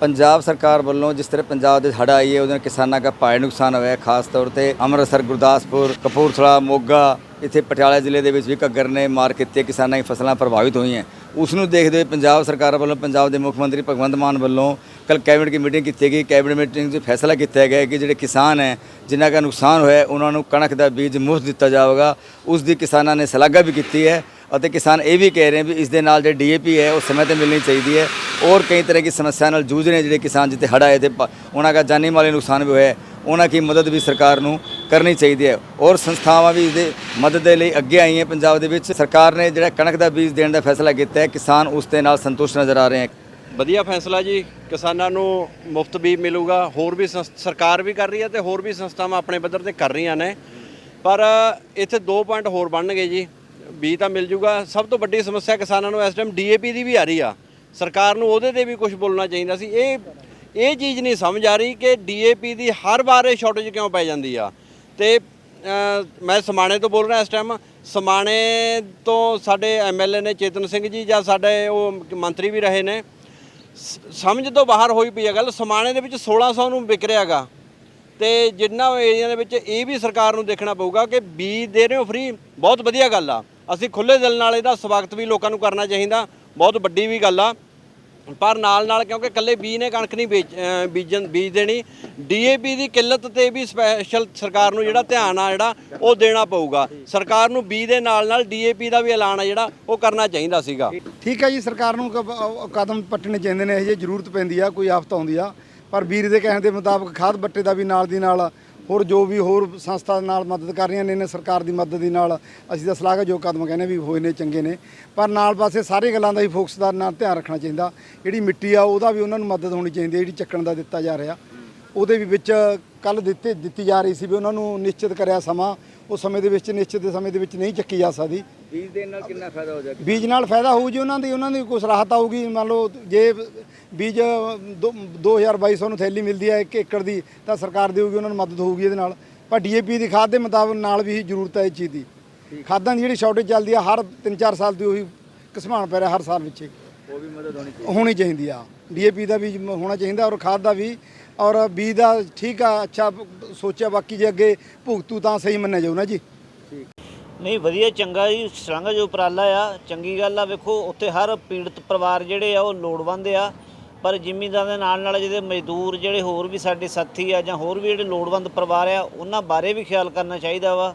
ਪੰਜਾਬ ਸਰਕਾਰ ਵੱਲੋਂ ਜਿਸ ਤਰ੍ਹਾਂ ਪੰਜਾਬ ਦੇ ਹੜ੍ਹ ਆਈ ਹੈ, ਉਹਦੇ ਨਾਲ ਕਿਸਾਨਾਂ ਦਾ ਭਾਰੀ ਨੁਕਸਾਨ ਹੋਇਆ ਖਾਸ ਤੌਰ ਤੇ ਅੰਮ੍ਰਿਤਸਰ, ਗੁਰਦਾਸਪੁਰ, ਕਪੂਰਥਲਾ, ਮੋਗਾ, ਇੱਥੇ ਪਟਿਆਲਾ ਜ਼ਿਲ੍ਹੇ ਦੇ ਵਿੱਚ ਵੀ ਘੱਗਰ ਨੇ ਮਾਰ ਕੀਤੇ ਕਿਸਾਨਾਂ ਦੀ ਫਸਲਾਂ ਪ੍ਰਭਾਵਿਤ ਹੋਈਆਂ ਉਸ ਨੂੰ ਦੇਖਦੇ ਹੋਏ ਪੰਜਾਬ ਸਰਕਾਰ ਵੱਲੋਂ, ਪੰਜਾਬ ਦੇ ਮੁੱਖ ਮੰਤਰੀ ਭਗਵੰਤ ਮਾਨ ਵੱਲੋਂ ਕੱਲ ਕੈਬਨਿਟ ਦੀ ਮੀਟਿੰਗ ਕੀਤੀ ਗਈ। ਕੈਬਨਿਟ ਮੀਟਿੰਗ 'ਚ ਫੈਸਲਾ ਕੀਤਾ ਗਿਆ ਕਿ ਜਿਹੜੇ ਕਿਸਾਨ ਹੈ, ਜਿਨ੍ਹਾਂ ਦਾ ਨੁਕਸਾਨ ਹੋਇਆ ਉਹਨਾਂ ਨੂੰ ਕਣਕ ਦਾ ਬੀਜ ਮੁਫਤ ਦਿੱਤਾ ਜਾਵੇਗਾ। ਉਸ ਦੀ ਕਿਸਾਨਾਂ ਨੇ ਸ਼ਲਾਘਾ ਵੀ ਕੀਤੀ ਹੈ। ਅਤੇ ਕਿਸਾਨ ਇਹ ਵੀ ਕਹਿ ਰਹੇ ਵੀ ਇਸ ਦੇ ਨਾਲ ਜਿਹੜੀ ਡੀਏਪੀ ਹੈ, ਉਹ ਸਮੇਂ ਤੇ ਮਿਲਣੀ ਚਾਹੀਦੀ ਹੈ। ਔਰ ਕਈ ਤਰ੍ਹਾਂ ਦੀ ਸਮੱਸਿਆ ਨਾਲ ਜੂਝ ਰਹੇ ਜਿਹੜੇ ਕਿਸਾਨ ਜਿੱਥੇ ਹੜਾ ਆਏ ਤੇ ਉਹਨਾਂ ਦਾ ਜਾਨੀ ਮਾਲੀ ਨੁਕਸਾਨ ਵੀ ਹੋਇਆ ਹੈ। ਉਹਨਾਂ ਦੀ ਮਦਦ ਵੀ ਸਰਕਾਰ ਨੂੰ ਕਰਨੀ ਚਾਹੀਦੀ ਹੈ। ਔਰ ਸੰਸਥਾਵਾਂ ਵੀ ਇਹਦੇ ਮਦਦ ਦੇ ਲਈ ਅੱਗੇ ਆਈਆਂ ਪੰਜਾਬ ਦੇ ਵਿੱਚ। ਸਰਕਾਰ ਨੇ ਜਿਹੜਾ ਕਣਕ ਦਾ ਬੀਜ ਦੇਣ ਦਾ ਫੈਸਲਾ ਕੀਤਾ ਹੈ, ਕਿਸਾਨ ਉਸ ਦੇ ਨਾਲ ਸੰਤੁਸ਼ਟ ਨਜ਼ਰ ਆ ਰਹੇ ਹਨ ਵਧੀਆ ਫੈਸਲਾ ਜੀ। ਕਿਸਾਨਾਂ ਨੂੰ ਮੁਫਤ ਬੀਜ ਮਿਲੂਗਾ। ਹੋਰ ਵੀ ਸੰਸ- ਸਰਕਾਰ ਵੀ ਕਰ ਰਹੀ ਹੈ ਤੇ ਹੋਰ ਵੀ ਸੰਸਥਾਵਾਂ ਆਪਣੇ ਪੱਧਰ ਤੇ ਕਰ ਰਹੀਆਂ ਨੇ। ਪਰ ਇੱਥੇ ਦੋ ਪੁਆਇੰਟ ਹੋਰ ਬਣਨਗੇ ਜੀ। ਬੀ ਤਾਂ ਮਿਲ ਜੂਗਾ। ਸਭ ਤੋਂ ਵੱਡੀ ਸਮੱਸਿਆ ਕਿਸਾਨਾਂ ਨੂੰ ਇਸ ਟਾਈਮ ਡੀਏਪੀ ਦੀ ਵੀ ਆ ਰਹੀ ਆ। ਸਰਕਾਰ ਨੂੰ ਉਹਦੇ ਤੇ ਵੀ ਕੁਝ ਬੋਲਣਾ ਚਾਹੀਦਾ ਸੀ। ਇਹ ਇਹ ਚੀਜ਼ ਨਹੀਂ ਸਮਝ ਆ ਰਹੀ ਕਿ ਡੀਏਪੀ ਦੀ ਹਰ ਵਾਰ ਇਹ ਸ਼ਾਰਟੇਜ ਕਿਉਂ ਪੈ ਜਾਂਦੀ ਆ। ਤੇ ਮੈਂ ਸਮਾਣੇ ਤੋਂ ਬੋਲ ਰਿਹਾ ਇਸ ਟਾਈਮ ਸਮਾਣੇ ਤੋਂ ਸਾਡੇ ਐਮਐਲਏ ਨੇ ਚੇਤਨ ਸਿੰਘ ਜੀ ਜਾਂ ਸਾਡੇ ਉਹ ਮੰਤਰੀ ਵੀ ਰਹੇ ਨੇ। ਸ- ਸਮਝ ਤੋਂ ਬਾਹਰ ਹੋਈ ਪਈ ਹੈ ਗੱਲ। ਸਮਾਣੇ ਦੇ ਵਿੱਚ 1600 ਨੂੰ ਵਿਕ ਰਿਹਾਗਾ ਤੇ ਜਿੰਨਾ ਏਰੀਆ ਦੇ ਵਿੱਚ ਇਹ ਵੀ ਸਰਕਾਰ ਨੂੰ ਦੇਖਣਾ ਪਊਗਾ ਕਿ ਬੀਜ ਦੇ ਰਹੇ ਹੋ ਫ੍ਰੀ ਬਹੁਤ ਵਧੀਆ ਗੱਲ ਆ। ਅਸੀਂ ਖੁੱਲੇ ਦਿਲ ਨਾਲ ਇਹਦਾ ਸਵਾਗਤ ਵੀ ਲੋਕਾਂ ਨੂੰ ਕਰਨਾ ਚਾਹੀਦਾ। ਬਹੁਤ ਵੱਡੀ ਵੀ ਗੱਲ ਆ। ਪਰ ਨਾਲ ਨਾਲ ਕਿਉਂਕਿ ਇਕੱਲੇ ਬੀ ਨੇ ਕਣਕ ਨਹੀਂ ਵੇਚ ਬੀਜਣ, ਬੀਜ ਦੇਣੀ। ਡੀਏਪੀ ਦੀ ਕਿੱਲਤ ਤੇ ਵੀ ਸਪੈਸ਼ਲ ਸਰਕਾਰ ਨੂੰ ਜਿਹੜਾ ਧਿਆਨ ਆ ਜਿਹੜਾ, ਉਹ ਦੇਣਾ ਪਊਗਾ। ਸਰਕਾਰ ਨੂੰ ਬੀ ਦੇ ਨਾਲ ਨਾਲ ਡੀਏਪੀ ਦਾ ਵੀ ਐਲਾਨ ਆ ਜਿਹੜਾ, ਉਹ ਕਰਨਾ ਚਾਹੀਦਾ ਸੀਗਾ। ਠੀਕ ਹੈ ਜੀ, ਸਰਕਾਰ ਨੂੰ ਕਦਮ ਪੱਟਣੇ ਚਾਹੀਦੇ ਨੇ, ਇਹ ਜੇ ਜ਼ਰੂਰਤ ਪੈਂਦੀ ਆ, ਕੋਈ ਆਫਤ ਆਉਂਦੀ ਆ। ਪਰ ਵੀਰ ਦੇ ਕਹਿਣ ਦੇ ਮੁਤਾਬਕ ਖਾਦ ਬੱਟੇ ਦਾ ਵੀ ਨਾਲ ਦੀ ਨਾਲ ਹੋਰ ਜੋ ਵੀ ਹੋਰ ਸੰਸਥਾ ਨਾਲ ਮਦਦ ਕਰ ਰਹੀਆਂ ਨੇ ਨੇ ਸਰਕਾਰ ਦੀ ਮਦਦ ਦੀ ਨਾਲ ਅਸੀਂ ਤਾਂ ਸਲਾਹ ਜੋ ਕਦਮ ਕਹਿੰਦੇ ਵੀ ਹੋਏ ਨੇ, ਚੰਗੇ ਨੇ। ਪਰ ਨਾਲ ਪਾਸੇ ਸਾਰੀ ਗੱਲਾਂ ਦਾ ਹੀ ਫੋਕਸ ਦਾ ਨਾਲ ਧਿਆਨ ਰੱਖਣਾ ਚਾਹੀਦਾ। ਜਿਹੜੀ ਮਿੱਟੀ ਆ, ਉਹਦਾ ਵੀ ਉਹਨਾਂ ਨੂੰ ਮਦਦ ਹੋਣੀ ਚਾਹੀਦੀ ਹੈ, ਜਿਹੜੀ ਚੱਕਣ ਦਾ ਦਿੱਤਾ ਜਾ ਰਿਹਾ। ਉਹਦੇ ਵੀ ਵਿੱਚ ਕੱਲ ਦਿੱਤੇ ਦਿੱਤੀ ਜਾ ਰਹੀ ਸੀ ਵੀ ਉਹਨਾਂ ਨੂੰ ਨਿਸ਼ਚਿਤ ਕਰਿਆ ਸਮਾਂ ਉਹ ਸਮੇਂ ਦੇ ਵਿੱਚ ਨਿਸ਼ਚਿਤ ਦੇ ਸਮੇਂ ਦੇ ਵਿੱਚ ਨਹੀਂ ਚੱਕੀ ਜਾ ਸਕਦੀ। ਬੀਜ ਦੇਣ ਨਾਲ ਕਿੰਨਾ ਫਾਇਦਾ ਹੋ ਜਾਏਗਾ? ਬੀਜ ਨਾਲ ਫਾਇਦਾ ਹੋਊ ਜੀ ਉਹਨਾਂ ਦੀ ਉਹਨਾਂ ਦੀ ਕੁਛ ਰਾਹਤ ਆਊਗੀ। ਮੰਨ ਲਓ ਜੇ ਬੀਜ 2200 ਨੂੰ ਥੈਲੀ ਮਿਲਦੀ ਹੈ 1 ਏਕੜ ਦੀ ਤਾਂ ਸਰਕਾਰ ਦੇਊਗੀ ਉਹਨਾਂ ਨੂੰ ਮਦਦ ਹੋਊਗੀ ਇਹਦੇ ਨਾਲ। ਪਰ ਡੀਏਪੀ ਦੀ ਖਾਦ ਦੇ ਮੁਤਾਬਕ ਨਾਲ ਵੀ ਜ਼ਰੂਰਤ ਹੈ ਇਸ ਚੀਜ਼ ਦੀ। ਖਾਦਾਂ ਦੀ ਜਿਹੜੀ ਸ਼ਾਰਟੇਜ ਚੱਲਦੀ ਆ ਹਰ 3-4 ਸਾਲ ਦੀ ਉਹੀ ਘਸਮਾਨ ਪੈ ਰਿਹਾ ਹਰ ਸਾਲ ਵਿੱਚ। ਉਹ ਵੀ ਮਦਦ ਹੋਣੀ ਹੋਣੀ ਚਾਹੀਦੀ ਆ। ਡੀਏਪੀ ਦਾ ਵੀ ਹੋਣਾ ਚਾਹੀਦਾ ਔਰ ਖਾਦ ਦਾ ਵੀ। ਔਰ ਬੀਜ ਦਾ ਠੀਕ ਆ ਅੱਛਾ ਸੋਚਿਆ ਬਾਕੀ ਜੇ ਅੱਗੇ ਭੁਗਤੂ ਤਾਂ ਸਹੀ ਮੰਨਿਆ ਜਾਊ ਨਾ ਜੀ। ਨਹੀਂ ਵਧੀਆ ਚੰਗਾ ਜੀ ਸ਼ਲਾਘਾ ਜੋ ਉਪਰਾਲਾ ਆ ਚੰਗੀ ਗੱਲ ਆ ਵੇਖੋ ਉੱਥੇ ਹਰ ਪੀੜਤ ਪਰਿਵਾਰ ਜਿਹੜੇ ਆ ਉਹ ਲੋੜਵੰਦ ਆ ਪਰ ਜ਼ਿਮੀਂਦਾਰ ਦੇ ਨਾਲ ਨਾਲ ਜਿਹਦੇ ਮਜ਼ਦੂਰ ਜਿਹੜੇ ਹੋਰ ਵੀ ਸਾਡੇ ਸਾਥੀ ਆ ਜਾਂ ਹੋਰ ਵੀ ਜਿਹੜੇ ਲੋੜਵੰਦ ਪਰਿਵਾਰ ਆ ਉਹਨਾਂ ਬਾਰੇ ਵੀ ਖਿਆਲ ਕਰਨਾ ਚਾਹੀਦਾ ਵਾ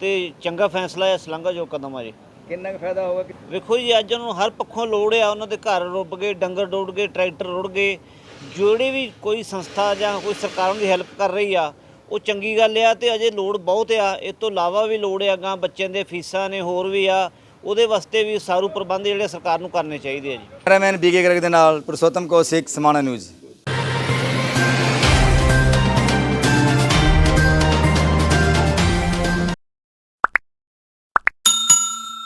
ਤੇ ਚੰਗਾ ਫੈਸਲਾ ਆ ਸ਼ਲਾਘਾ ਜੋ ਕਦਮ ਆ ਜੀ। ਕਿੰਨਾ ਕੁ ਫਾਇਦਾ ਹੋਗਾ ਕਿ ਵੇਖੋ ਜੀ ਅੱਜ ਉਹਨਾਂ ਨੂੰ ਹਰ ਪੱਖੋਂ ਲੋੜ ਆ ਉਹਨਾਂ ਦੇ ਘਰ ਰੁੱਬ ਗਏ ਡੰਗਰ ਡੁੱਬ ਗਏ ਟਰੈਕਟਰ ਰੁੜ ਗਏ ਜਿਹੜੇ ਵੀ ਕੋਈ ਸੰਸਥਾ ਜਾਂ ਕੋਈ ਸਰਕਾਰ ਉਹਨਾਂ ਦੀ ਹੈਲਪ ਕਰ ਰਹੀ ਆ, ਉਹ ਚੰਗੀ ਗੱਲ ਆ ਤੇ ਅਜੇ ਲੋੜ ਬਹੁਤ ਆ। ਇਹ ਤੋਂ ਇਲਾਵਾ ਵੀ ਲੋੜ ਆ ਗਾਂ ਬੱਚਿਆਂ ਦੇ ਫੀਸਾਂ ਨੇ ਹੋਰ ਵੀ ਆ, ਉਹਦੇ ਵਾਸਤੇ ਵੀ ਸਾਰੂ ਪ੍ਰਬੰਧ ਜਿਹੜੇ ਸਰਕਾਰ ਨੂੰ ਕਰਨੇ ਚਾਹੀਦੇ ਆ ਜੀ। ਕੈਮਰਾਮੈਨ ਬੀਕੇ ਗਰਗ ਦੇ ਨਾਲ, ਪੁਰਸ਼ੋਤਮ ਸਿੱਖ ਸਮਾਣਾ ਨਿਊਜ਼।